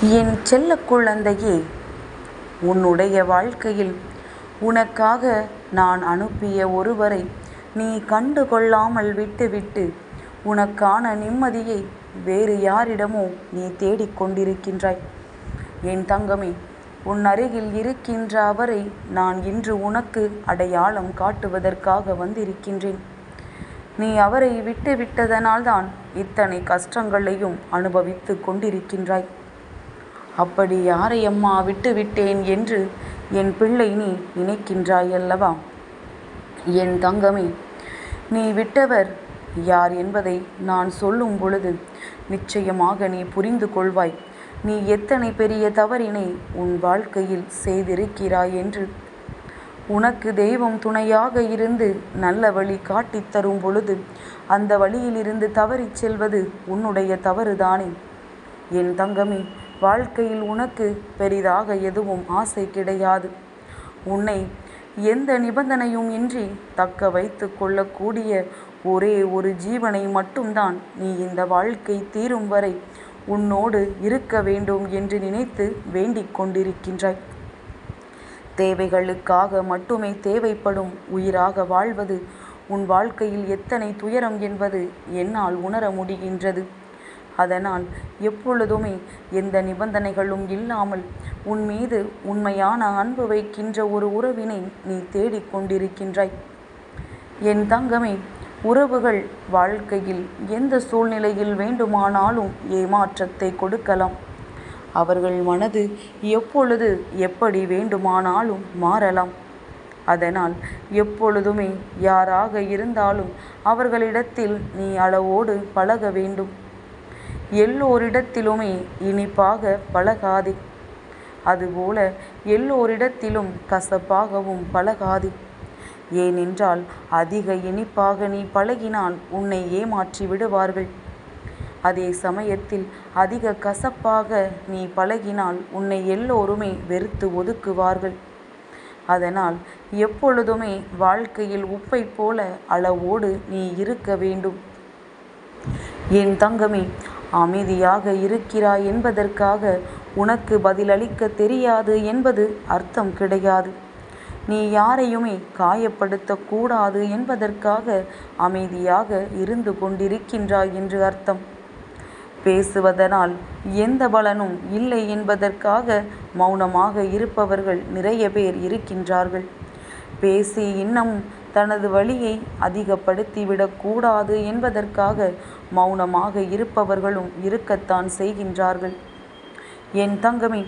என் செல்ல குழந்தையே உன்னுடைய வாழ்க்கையில் உனக்காக நான் அனுப்பிய ஒருவரை நீ கண்டு கொள்ளாமல் விட்டுவிட்டு உனக்கான நிம்மதியை வேறு யாரிடமோ நீ தேடிக் கொண்டிருக்கின்றாய். என் தங்கமே உன் அருகில் இருக்கின்ற அவரை நான் இன்று உனக்கு அடையாளம் காட்டுவதற்காக வந்திருக்கின்றேன். நீ அவரை விட்டுவிட்டதனால்தான் இத்தனை கஷ்டங்களையும் அனுபவித்துக் கொண்டிருக்கின்றாய். அப்படி யாரை அம்மா விட்டுவிட்டேன் என்று என் பிள்ளை நீ நினைக்கின்றாய் அல்லவா என் தங்கமே நீ விட்டவர் யார் என்பதை நான் சொல்லும் பொழுது நிச்சயமாக நீ புரிந்து கொள்வாய். நீ எத்தனை பெரிய தவறினை உன் வாழ்க்கையில் செய்திருக்கிறாய் என்று உனக்கு தெய்வம் துணையாக இருந்து நல்ல வழி காட்டித் தரும் பொழுது அந்த வழியிலிருந்து தவறிச் செல்வது உன்னுடைய தவறுதானே? என் தங்கமே வாழ்க்கையில் உனக்கு பெரிதாக எதுவும் ஆசை கிடையாது. உன்னை எந்த நிபந்தனையும் இன்றி தக்க வைத்து கொள்ளக்கூடிய ஒரே ஒரு ஜீவனை மட்டும்தான் நீ இந்த வாழ்க்கை தீரும் வரை உன்னோடு இருக்க வேண்டும் என்று நினைத்து வேண்டிக் கொண்டிருக்கின்றாய். தேவைகளுக்காக மட்டுமே தேவைப்படும் உயிராக வாழ்வது உன் வாழ்க்கையில் எத்தனை துயரம் என்பது என்னால் உணர முடிகின்றது. அதனால் எப்பொழுதுமே எந்த நிபந்தனைகளும் இல்லாமல் உன் மீது உண்மையான அன்பு வைக்கின்ற ஒரு உறவினை நீ தேடிக்கொண்டிருக்கின்றாய் என் தங்கமே உறவுகள் வாழ்க்கையில் எந்த சூழ்நிலையில் வேண்டுமானாலும் ஏமாற்றத்தை கொடுக்கலாம். அவர்கள் மனது எப்பொழுது எப்படி வேண்டுமானாலும் மாறலாம். அதனால் எப்பொழுதுமே யாராக இருந்தாலும் அவர்களிடத்தில் நீ அளவோடு பழக வேண்டும். எல்லோரிடத்திலுமே இனிப்பாக பழகாதே. அதுபோல எல்லோரிடத்திலும் கசப்பாகவும் பழகாதே. ஏனென்றால் அதிக இனிப்பாக நீ பழகினால் உன்னை ஏமாற்றி விடுவார்கள். அதே சமயத்தில் அதிக கசப்பாக நீ பழகினால் உன்னை எல்லோருமே வெறுத்து ஒதுக்குவார்கள். அதனால் எப்பொழுதுமே வாழ்க்கையில் உப்பை போல அளவோடு நீ இருக்க வேண்டும். என் தங்கமே அமைதியாக இருக்கிறாய் என்பதற்காக உனக்கு பதிலளிக்க தெரியாது என்பது அர்த்தம் கிடையாது. நீ யாரையுமே காயப்படுத்தக்கூடாது என்பதற்காக அமைதியாக இருந்து கொண்டிருக்கின்றாய் என்று அர்த்தம். பேசுவதனால் எந்த பலனும் இல்லை என்பதற்காக மௌனமாக இருப்பவர்கள் நிறைய பேர் இருக்கின்றார்கள். பேசி இன்னமும் தனது வழியை அதிகப்படுத்திவிடக்கூடாது என்பதற்காக மௌனமாக இருப்பவர்களும் இருக்கத்தான் செய்கின்றார்கள். என் தங்கமே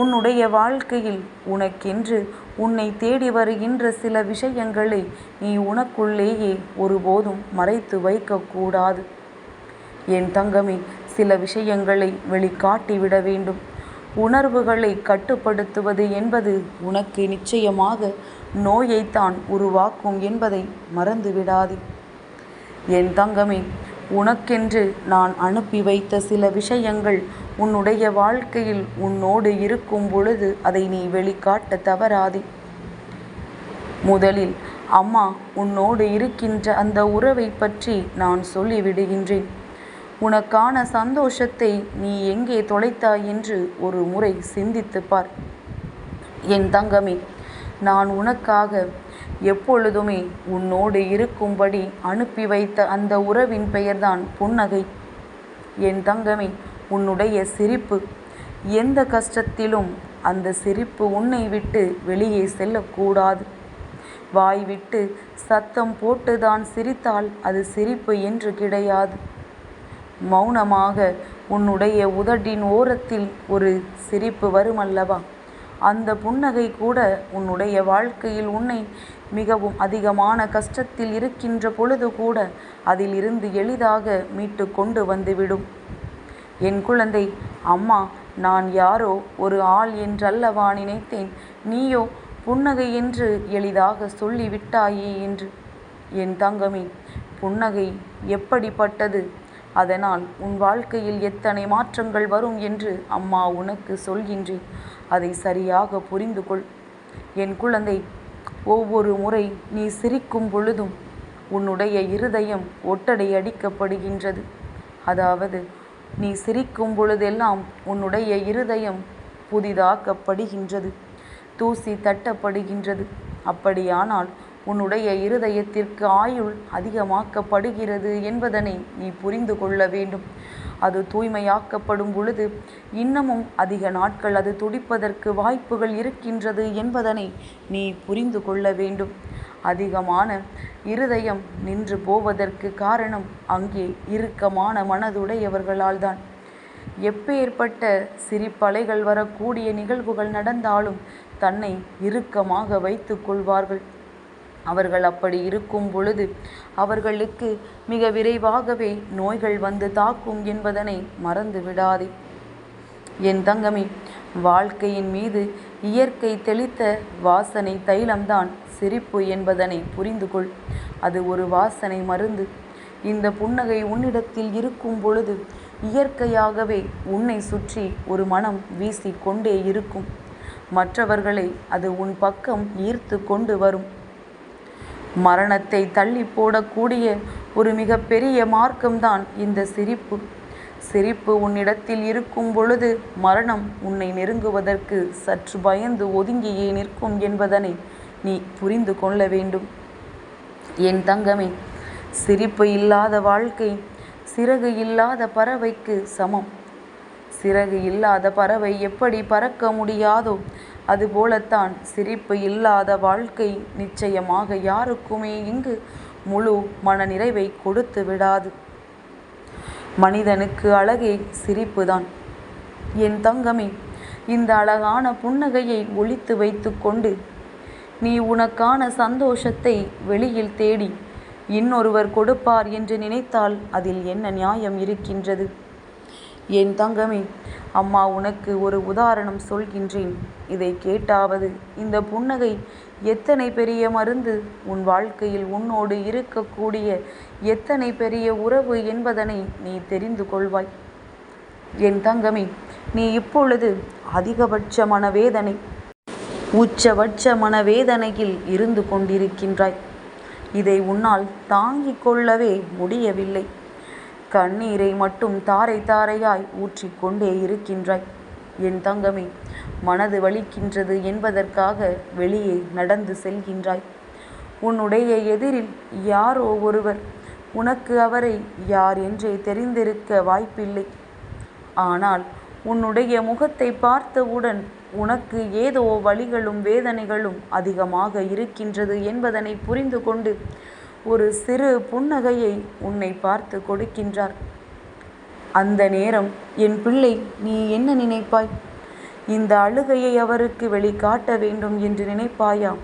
உன்னுடைய வாழ்க்கையில் உனக்கென்று உன்னை தேடி வருகின்ற சில விஷயங்களை நீ உனக்குள்ளேயே ஒருபோதும் மறைத்து வைக்கக்கூடாது. என் தங்கமே சில விஷயங்களை வெளிக்காட்டிவிட வேண்டும். உணர்வுகளை கட்டுப்படுத்துவது என்பது உனக்கு நிச்சயமாக நோயைத்தான் உருவாக்கும் என்பதை மறந்துவிடாதே. என் தங்கமே உனக்கென்று நான் அனுப்பி வைத்த சில விஷயங்கள் உன்னுடைய வாழ்க்கையில் உன்னோடு இருக்கும் பொழுது அதை நீ வெளிக்காட்ட தவறாதே. முதலில் அம்மா உன்னோடு இருக்கின்ற அந்த உறவை பற்றி நான் சொல்லிவிடுகின்றேன். உனக்கான சந்தோஷத்தை நீ எங்கே தொலைத்தாய் என்று ஒரு முறை சிந்தித்துப் பார். என் தங்கமே நான் உனக்காக எப்பொழுதுமே உன்னோடு இருக்கும்படி அனுப்பி வைத்த அந்த உறவின் பெயர்தான் புன்னகை. என் தங்கமே உன்னுடைய சிரிப்பு எந்த கஷ்டத்திலும் அந்த சிரிப்பு உன்னை விட்டு வெளியே செல்லக்கூடாது. வாய் விட்டு சத்தம் போட்டுதான் சிரித்தால் அது சிரிப்பு என்று கிடையாது. மௌனமாக உன்னுடைய உதட்டின் ஓரத்தில் ஒரு சிரிப்பு வருமல்லவா அந்த புன்னகை கூட உன்னுடைய வாழ்க்கையில் உன்னை மிகவும் அதிகமான கஷ்டத்தில் இருக்கின்ற பொழுது கூட அதிலிருந்து எளிதாக மீட்டு கொண்டு வந்துவிடும் என் குழந்தை அம்மா நான் யாரோ? ஒரு ஆள் என்றல்லவா நினைத்தேன். நீயோ? புன்னகை என்று எளிதாக சொல்லிவிட்டாயே என்று. என் தங்கமே புன்னகை எப்படிப்பட்டது? அதனால் உன் வாழ்க்கையில் எத்தனை மாற்றங்கள் வரும் என்று அம்மா உனக்கு சொல்கின்றேன் அதை சரியாக புரிந்து கொள். என் குழந்தை ஒவ்வொரு முறை நீ சிரிக்கும் பொழுதும் உன்னுடைய இருதயம் ஒட்டடை அடிக்கப்படுகின்றது அதாவது நீ சிரிக்கும் பொழுதெல்லாம் உன்னுடைய இருதயம் புதிதாக்கப்படுகின்றது தூசி தட்டப்படுகின்றது. அப்படியானால் உன்னுடைய இருதயத்திற்கு ஆயுள் அதிகமாக்கப்படுகிறது என்பதனை நீ புரிந்து கொள்ள வேண்டும். அது தூய்மையாக்கப்படும் பொழுது இன்னமும் அதிக நாட்கள் அது துடிப்பதற்கு வாய்ப்புகள் இருக்கின்றது என்பதனை நீ புரிந்து கொள்ள வேண்டும். அதிகமான இருதயம் நின்று போவதற்கு காரணம் அங்கே இறுக்கமான மனதுடையவர்களால்தான். எப்பேற்பட்ட சிரிப்பலைகள் வரக்கூடிய நிகழ்வுகள் நடந்தாலும் தன்னை இறுக்கமாக வைத்து கொள்வார்கள். அவர்கள் அப்படி இருக்கும் பொழுது அவர்களுக்கு மிக விரைவாகவே நோய்கள் வந்து தாக்கும் என்பதனை மறந்து விடாதே. என் தங்கமே வாழ்க்கையின் மீது இயற்கை தெளித்த வாசனை தைலம்தான் சிரிப்பு என்பதனை புரிந்து கொள். அது ஒரு வாசனை மருந்து. இந்த புன்னகை உன்னிடத்தில் இருக்கும் பொழுது இயற்கையாகவே உன்னை சுற்றி ஒரு மனம் வீசிக்கொண்டே இருக்கும். மற்றவர்களை அது உன் பக்கம் ஈர்த்து கொண்டு வரும். மரணத்தை தள்ளி போடக்கூடிய ஒரு மிகப்பெரிய மார்க்கம்தான் இந்த சிரிப்பு. சிரிப்பு உன்னிடத்தில் இருக்கும் பொழுது மரணம் உன்னை நெருங்குவதற்கு சற்று பயந்து ஒதுங்கியே நிற்கும் என்பதனை நீ புரிந்து கொள்ள வேண்டும். என் தங்கமே சிரிப்பு இல்லாத வாழ்க்கை சிறகு இல்லாத பறவைக்கு சமம். சிறகு இல்லாத பறவை எப்படி பறக்க முடியாதோ அதுபோலத்தான் சிரிப்பு இல்லாத வாழ்க்கை நிச்சயமாக யாருக்குமே இங்கு முழு மன நிறைவை கொடுத்து விடாது. மனிதனுக்கு அழகே சிரிப்புதான். என் தங்கமே இந்த அழகான புன்னகையை ஒழித்து வைத்துக்கொண்டு நீ உனக்கான சந்தோஷத்தை வெளியில் தேடி இன்னொருவர் கொடுப்பார் என்று நினைத்தால் அதில் என்ன நியாயம் இருக்கின்றது? என் தங்கமே? அம்மா உனக்கு ஒரு உதாரணம் சொல்கின்றேன். இதை கேட்டாவது இந்த புன்னகை எத்தனை பெரிய மருந்து? உன் வாழ்க்கையில் உன்னோடு இருக்கக்கூடிய எத்தனை பெரிய உறவு என்பதனை நீ தெரிந்து கொள்வாய். என் தங்கமே நீ இப்பொழுது அதிகபட்ச மனவேதனை உச்சபட்ச மனவேதனையில் இருந்து கொண்டிருக்கின்றாய். இதை உன்னால் தாங்கிக் கொள்ளவே முடியவில்லை. கண்ணீரை மட்டும் தாரை தாரையாய் ஊற்றிக்கொண்டே இருக்கின்றாய். என் தங்கமே மனது வலிக்கின்றது என்பதற்காக வெளியே நடந்து செல்கின்றாய். உன்னுடைய எதிரில் யாரோ ஒருவர் உனக்கு அவரை யார் என்றே தெரிந்திருக்க வாய்ப்பில்லை. ஆனால் உன்னுடைய முகத்தை பார்த்தவுடன் உனக்கு ஏதோ வழிகளும் வேதனைகளும் அதிகமாக இருக்கின்றது என்பதனை புரிந்து கொண்டு ஒரு சிறு புன்னகையை உன்னை பார்த்து கொடுக்கின்றார். அந்த நேரம் என் பிள்ளை நீ என்ன நினைப்பாய்? இந்த அழுகையை அவருக்கு வெளிக்காட்ட வேண்டும் என்று நினைப்பாயா?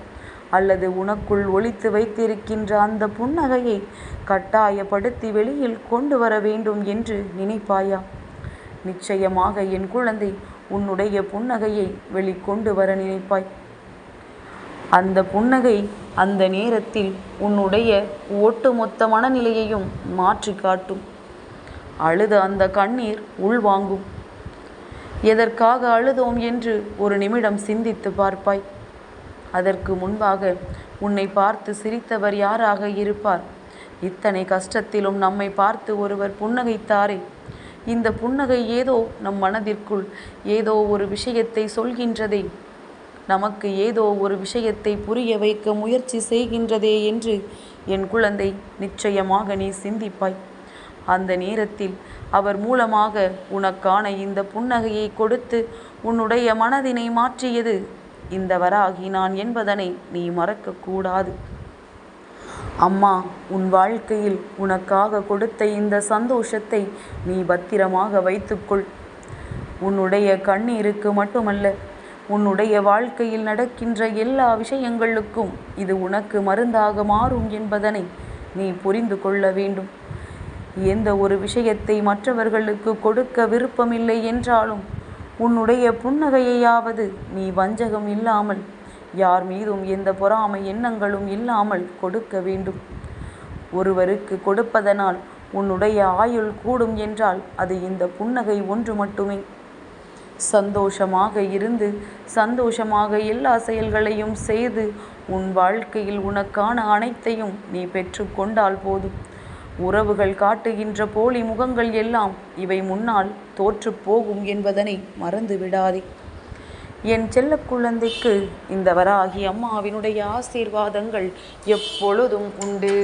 அல்லது உனக்குள் ஒழித்து வைத்திருக்கின்ற அந்த புன்னகையை கட்டாயப்படுத்தி வெளியில் கொண்டு வர வேண்டும் என்று நினைப்பாயா? நிச்சயமாக என் குழந்தை உன்னுடைய புன்னகையை வெளிக்கொண்டு வர நினைப்பாய். அந்த புன்னகை அந்த நேரத்தில் உன்னுடைய ஒட்டுமொத்த மனநிலையையும் மாற்றி காட்டும். அழுத அந்த கண்ணீர் உள்வாங்கும். எதற்காக அழுதோம் என்று ஒரு நிமிடம் சிந்தித்து பார்ப்பாய். அதற்கு முன்பாக உன்னை பார்த்து சிரித்தவர் யாராக இருப்பார்? இத்தனை கஷ்டத்திலும் நம்மை பார்த்து ஒருவர் புன்னகைத்தாரே. இந்த புன்னகை ஏதோ நம் மனதிற்குள் ஏதோ ஒரு விஷயத்தை சொல்கின்றதே. நமக்கு ஏதோ ஒரு விஷயத்தை புரிய வைக்க முயற்சி செய்கின்றதே என்று என் குழந்தை நிச்சயமாக நீ சிந்திப்பாய். அந்த நேரத்தில் அவர் மூலமாக உனக்கான இந்த புன்னகையை கொடுத்து உன்னுடைய மனதினை மாற்றியது. இந்த வராகி நான் என்பதனை நீ மறக்கக்கூடாது அம்மா உன் வாழ்க்கையில் உனக்காக கொடுத்த இந்த சந்தோஷத்தை நீ பத்திரமாக வைத்துக்கொள். உன்னுடைய கண்ணீருக்கு மட்டுமல்ல உன்னுடைய வாழ்க்கையில் நடக்கின்ற எல்லா விஷயங்களுக்கும் இது உனக்கு மருந்தாக மாறும் என்பதனை நீ புரிந்து கொள்ள வேண்டும். எந்த ஒரு விஷயத்தை மற்றவர்களுக்கு கொடுக்க விருப்பமில்லை என்றாலும் உன்னுடைய புன்னகையையாவது நீ வஞ்சகம் இல்லாமல் யார் மீதும் எந்த பொறாமை எண்ணங்களும் இல்லாமல் கொடுக்க வேண்டும். ஒருவருக்கு கொடுப்பதனால் உன்னுடைய ஆயுள் கூடும் என்றால் அது இந்த புன்னகை ஒன்று மட்டுமே. சந்தோஷமாக இருந்து சந்தோஷமாக எல்லா செயல்களையும் செய்து உன் வாழ்க்கையில் உனக்கான அனைத்தையும் நீ பெற்று கொண்டால் போதும். உறவுகள் காட்டுகின்ற போலி முகங்கள் எல்லாம் இவை முன்னால் தோற்றுப் போகும் என்பதனை மறந்து விடாதே. என் செல்ல குழந்தைக்கு இந்த வராகி அம்மாவினுடைய ஆசீர்வாதங்கள் எப்பொழுதும் உண்டு.